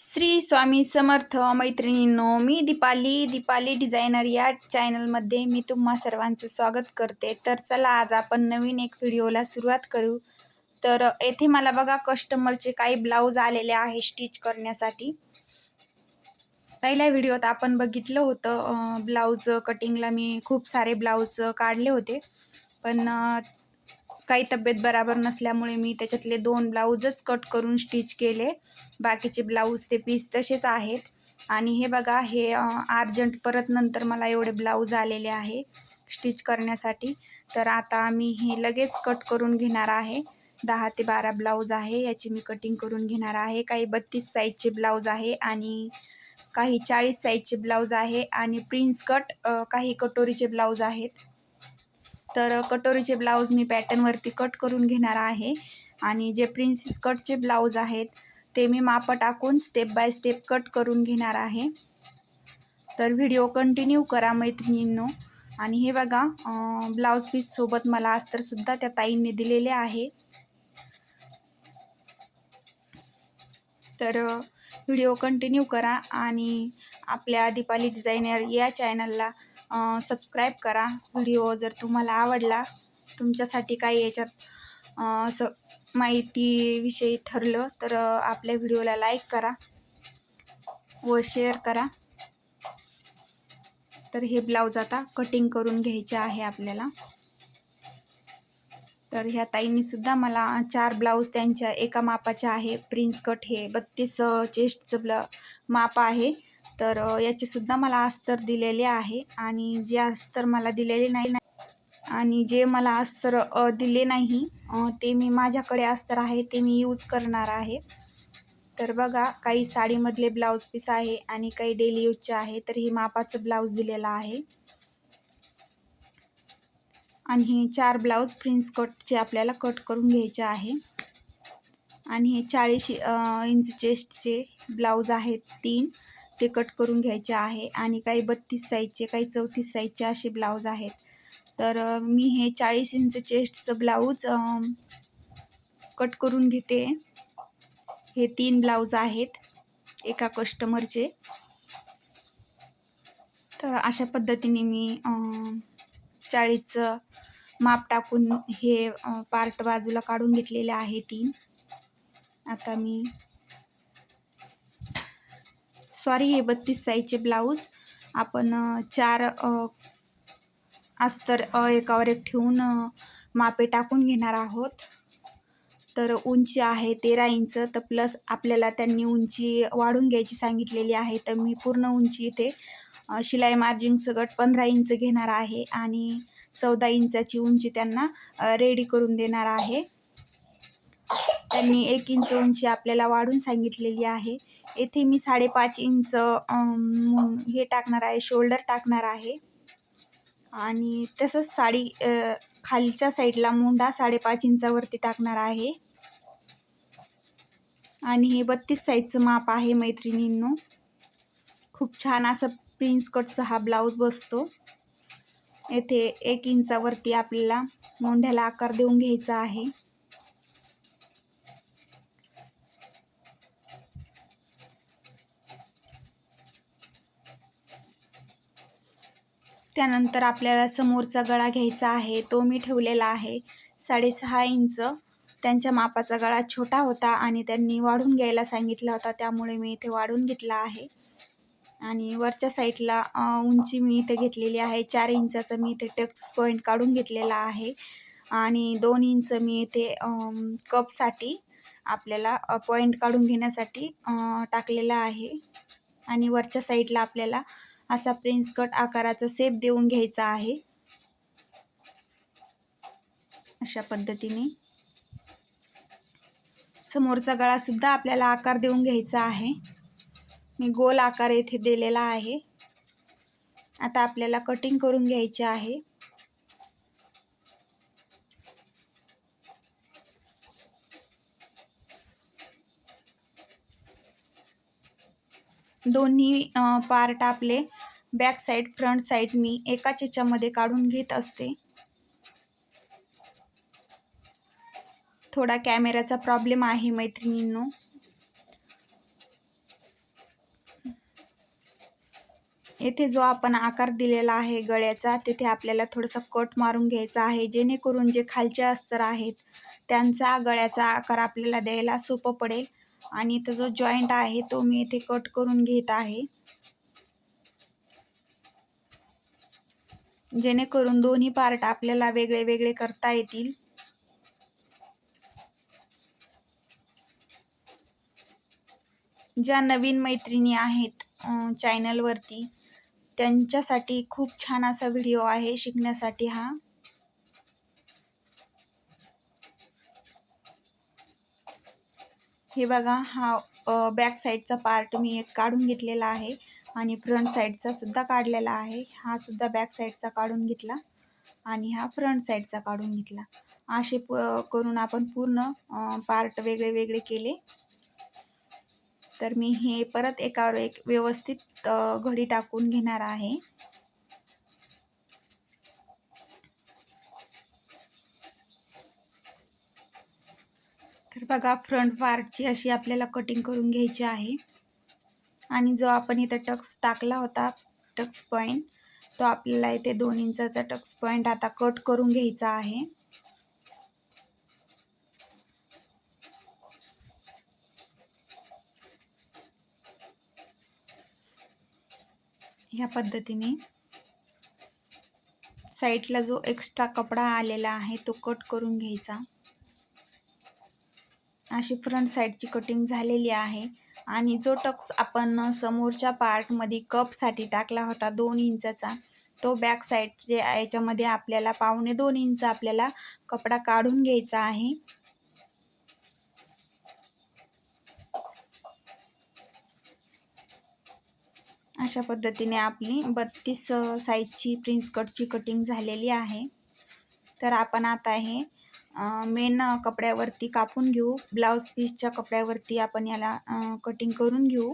श्री स्वामी समर्थ मैत्रिणींनो मी दीपाली. दीपाली डिझायनर या चॅनलमध्ये मी तुम्हा सर्वांचं स्वागत करते. तर चला आज आपण नवीन एक व्हिडिओला सुरुवात करू. तर येथे मला बघा कस्टमरचे काही ब्लाऊज आलेले आहे स्टिच करण्यासाठी. पहिल्या व्हिडिओत आपण बघितलं होतं ब्लाऊज कटिंगला मी खूप सारे ब्लाऊज काढले होते. पण काही तब्येत बराबर नसल्यामुळे मी त्याच्यातले दोन ब्लाऊजच कट करून स्टिच केले. बाकीचे ब्लाऊज ते पीस तसेच आहेत. आणि हे बघा हे अर्जंट परत नंतर मला एवढे ब्लाऊज आलेले आहे स्टिच करण्यासाठी. तर आता मी हे लगेच कट करून घेणार आहे. दहा ते बारा ब्लाऊज आहे याची मी कटिंग करून घेणार आहे. काही बत्तीस साईजचे ब्लाऊज आहे आणि काही चाळीस साईजचे ब्लाऊज आहे. आणि प्रिन्स कट काही कटोरीचे ब्लाऊज आहेत. तर कटोरीचे ब्लाऊज मी पॅटर्नवरती कट करून घेणार आहे. आणि जे प्रिन्सेस कटचे ब्लाऊज आहेत ते मी माप टाकून स्टेप बाय स्टेप कट करून घेणार आहे. तर व्हिडिओ कंटिन्यू करा मैत्रिणींनो. आणि हे बघा ब्लाऊज पीससोबत मला अस्तरसुद्धा त्या ताईंनी दिलेले आहे. तर व्हिडिओ कंटिन्यू करा. आणि आपल्या दीपाली डिझायनर या चॅनलला सबस्क्राईब करा व्हिडिओ जर तुम्हाला आवडला. तुमच्यासाठी काही याच्यात असं माहितीविषयी ठरलं तर आपल्या व्हिडिओला लाईक करा व शेअर करा. तर हे ब्लाऊज आता कटिंग करून घ्यायचे आहे आपल्याला. तर ह्या ताईंनी सुद्धा मला चार ब्लाऊज त्यांच्या एका मापाचे आहे. प्रिन्स कट हे बत्तीस चेस्टचं ब्ला माप आहे. तर अ, याचे सुद्धा मला अस्तर दिलेले आहे आणि जे अस्तर मला दिलेले नाही आणि जे मला अस्तर दिले नाही ते मी माझ्याकडे अस्तर आहे ते मी यूज करणार आहे. तर बघा काही साडीमधले ब्लाऊज पीस आहे आणि काही डेली यूजचे आहे तर हे मापाचं ब्लाऊज दिलेलं आहे. आणि हे चार ब्लाऊज प्रिन्स कटचे आपल्याला कट करून घ्यायचे आहे. आणि हे चाळीस इंच चेस्टचे ब्लाऊज आहेत तीन. ते कट करून घ्यायचे आहे आणि काही बत्तीस साईजचे काही चौतीस साईजचे असे ब्लाऊज आहेत. तर मी हे चाळीस इंच चेस्टचं ब्लाऊज कट करून घेते. हे तीन ब्लाऊज आहेत एका कस्टमरचे. तर अशा पद्धतीने मी चाळीसचं माप टाकून हे पार्ट बाजूला काढून घेतलेले आहे तीन. आता मी सॉरी हे बत्तीस साईजचे ब्लाऊज. आपण चार अस्तर एकावर एक ठेवून मापे टाकून घेणार आहोत. तर उंची आहे तेरा इंच तर प्लस आपल्याला त्यांनी उंची वाढून घ्यायची सांगितलेली आहे तर मी पूर्ण उंची इथे शिलाई मार्जिन सगट पंधरा इंच घेणार आहे आणि चौदा इंचाची उंची त्यांना रेडी करून देणार आहे. त्यांनी एक इंच उंची आपल्याला वाढून सांगितलेली आहे. येथे मी साडेपाच इंच हे टाकणार आहे शोल्डर टाकणार आहे. आणि तसंच साडी खालच्या साईडला मुंडा साडेपाच इंचावरती टाकणार आहे. आणि हे बत्तीस साईजचं माप आहे मैत्रिणींनो. खूप छान असं प्रिन्स कटचा हा ब्लाऊज बसतो. येथे एक इंचावरती आपल्याला मोंढ्याला आकार देऊन घ्यायचा आहे. त्यानंतर आपल्याला समोरचा गळा घ्यायचा आहे तो मी ठेवलेला आहे. साडेसहा इंच. त्यांच्या मापाचा गळा छोटा होता आणि त्यांनी वाढून घ्यायला सांगितला होता त्यामुळे मी इथे वाढून घेतला आहे. आणि वरच्या साईडला उंची मी इथे घेतलेली आहे. चार इंचाचा मी इथे टक्स पॉईंट काढून घेतलेला आहे. आणि दोन इंच मी इथे कपसाठी आपल्याला पॉईंट काढून घेण्यासाठी टाकलेला आहे. आणि वरच्या साईडला आपल्याला असा प्रिन्स कट आकाराचा सेप देऊन घ्यायचा आहे. अशा पद्धतीने. समोरचा गळा सुद्धा आपल्याला आकार देऊन घ्यायचा आहे. मी गोल आकार येथे दिलेला आहे. आता आपल्याला कटिंग करून घ्यायचे आहे. दोन्ही पार्ट आपले बॅक साईड फ्रंट साईड मी एका चेच्यामध्ये काढून घेत असते. थोडा कॅमेराचा प्रॉब्लेम आहे मैत्रिणींनो. येथे जो आपण आकार दिलेला आहे गळ्याचा तेथे आपल्याला थोडंसं कट मारून घ्यायचा आहे. जेणेकरून जे खालचे अस्तर आहेत त्यांचा गळ्याचा आकार आपल्याला द्यायला सोपं पडेल. आणि इथं जो जॉईंट आहे तो मी इथे कट करून घेत आहे. जेणेकरून दोन्ही पार्ट आपल्याला वेगळे वेगळे करता येतील. ज्या नवीन मैत्रिणी आहेत चॅनलवरती त्यांच्यासाठी खूप छान असा व्हिडिओ आहे शिकण्यासाठी हा. हे बघा हा बॅक साईडचा पार्ट मी एक काढून घेतलेला आहे आणि फ्रंट साईडचा सुद्धा काढलेला आहे. हा सुद्धा बॅक साईडचा काढून घेतला आणि हा फ्रंट साईडचा काढून घेतला. असे प करून आपण पूर्ण पार्ट वेगळे वेगळे केले. तर मी हे परत एकावर एक व्यवस्थित घडी टाकून घेणार आहे. बघा फ्रंट पार्टची अशी आपल्याला कटिंग करून घ्यायची आहे. आणि जो आपण इथं टक्स टाकला होता टक्स पॉईंट तो आपल्याला इथे दोन इंचाचा टक्स पॉईंट आता कट करून घ्यायचा आहे. ह्या पद्धतीने साईडला जो एक्स्ट्रा कपडा आलेला आहे तो कट करून घ्यायचा. अशी फ्रंट साईडची कटिंग झालेली आहे. आणि जो टक्स आपण समोरच्या पार्टमध्ये कपसाठी टाकला होता दोन इंचाचा तो बॅक साईडचे याच्यामध्ये आपल्याला पावणे दोन इंच आपल्याला कपडा काढून घ्यायचा आहे. अशा पद्धतीने आपली बत्तीस साईजची प्रिन्स कटची कटिंग झालेली आहे. तर आपण आता हे मेन कपड्यावरती कापून घेऊ. ब्लाऊज पीसच्या कपड्यावरती आपण याला कटिंग करून घेऊ.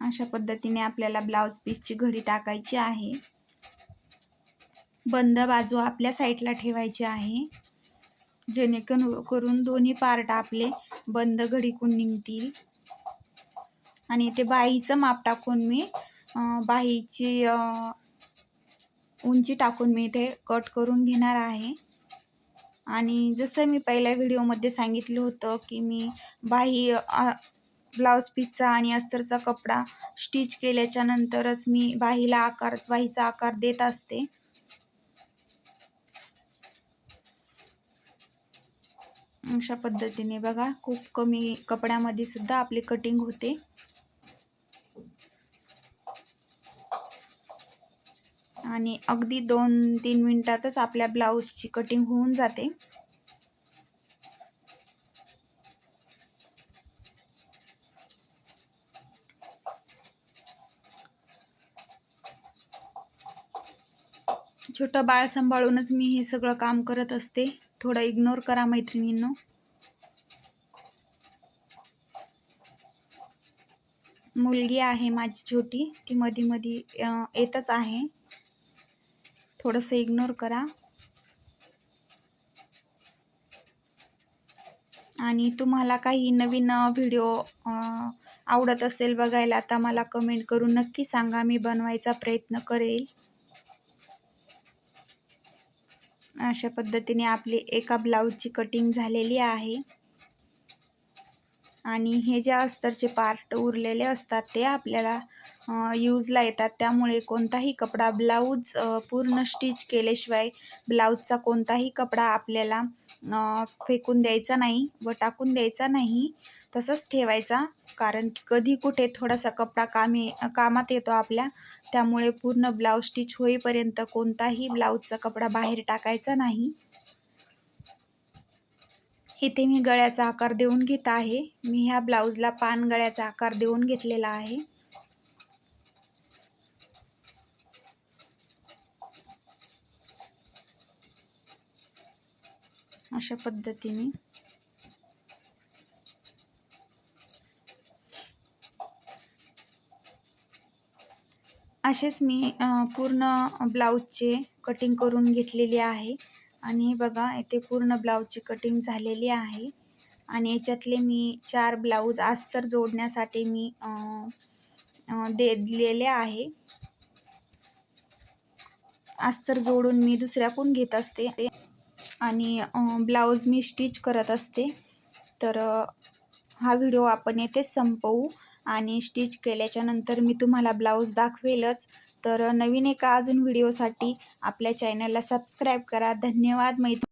अशा पद्धतीने आपल्याला ब्लाऊज पीसची घडी टाकायची आहे. बंद बाजू आपल्या साईडला ठेवायची आहे. जेणेकरून करून दोन्ही पार्ट आपले बंद घडीकून निघतील. आणि इथे बाईचं माप टाकून मी बाईची उंची टाकून मी इथे कट करून घेणार आहे. आणि जसं मी पहिल्या व्हिडिओमध्ये सांगितलं होतं की मी बाही ब्लाऊज पीसचा आणि अस्तरचा कपडा स्टिच केल्याच्या नंतरच मी बाहीला आकार बाहीचा आकार देत असते. अशा पद्धतीने बघा खूप कमी कपड्यामध्ये सुद्धा आपली कटिंग होते. आणि अगदी दोन तीन मिनटातच आपल्या ब्लाऊजची कटिंग होऊन जाते. छोटं बाळ सांभाळूनच मी हे सगळं काम करत असते. थोडं इग्नोर करा मैत्रिणींनो. मुलगी आहे माझी छोटी. ती मध्ये मध्ये येतच आहे. थोडंसं इग्नोर करा. आणि तुम्हाला काही नवीन व्हिडिओ आवडत असेल बघायला तर मला कमेंट करून नक्की सांगा. मी बनवायचा प्रयत्न करेल. अशा पद्धतीने आपली एका ब्लाऊजची कटिंग झालेली आहे. आणि हे जे अस्तरचे पार्ट उरलेले असतात ते आपल्याला यूजला येतात. त्यामुळे कोणताही कपडा ब्लाऊज पूर्ण स्टिच केल्याशिवाय ब्लाऊजचा कोणताही कपडा आपल्याला फेकून द्यायचा नाही व टाकून द्यायचा नाही तसंच ठेवायचा. कारण कधी कुठे थोडासा कपडा कामी कामात येतो आपल्या त्यामुळे पूर्ण ब्लाऊज स्टिच होईपर्यंत कोणताही ब्लाऊजचा कपडा बाहेर टाकायचा नाही. इथे मी गळ्याचा आकार देऊन घेत आहे. मी ह्या ब्लाऊजला पान गळ्याचा आकार देऊन घेतलेला आहे. अशा पद्धतीने. असेच मी पूर्ण ब्लाऊजचे कटिंग करून घेतलेली आहे. आणि हे बघा इथे पूर्ण ब्लाऊजची कटिंग झालेली आहे. आणि याच्यातले मी चार ब्लाऊज अस्तर जोडण्यासाठी मी दे दिलेले आहे. अस्तर जोडून मी दुसऱ्याकडून घेत असते. आणि ब्लाऊज मी स्टिच करत असते. तर हा व्हिडिओ आपण येथेच संपवू. आणि स्टिच केल्याच्यानंतर मी तुम्हाला ब्लाऊज दाखवेलच. तर नवीन एका अजून व्हिडिओसाठी आपल्या चॅनलला सबस्क्राईब करा. धन्यवाद. मैत्री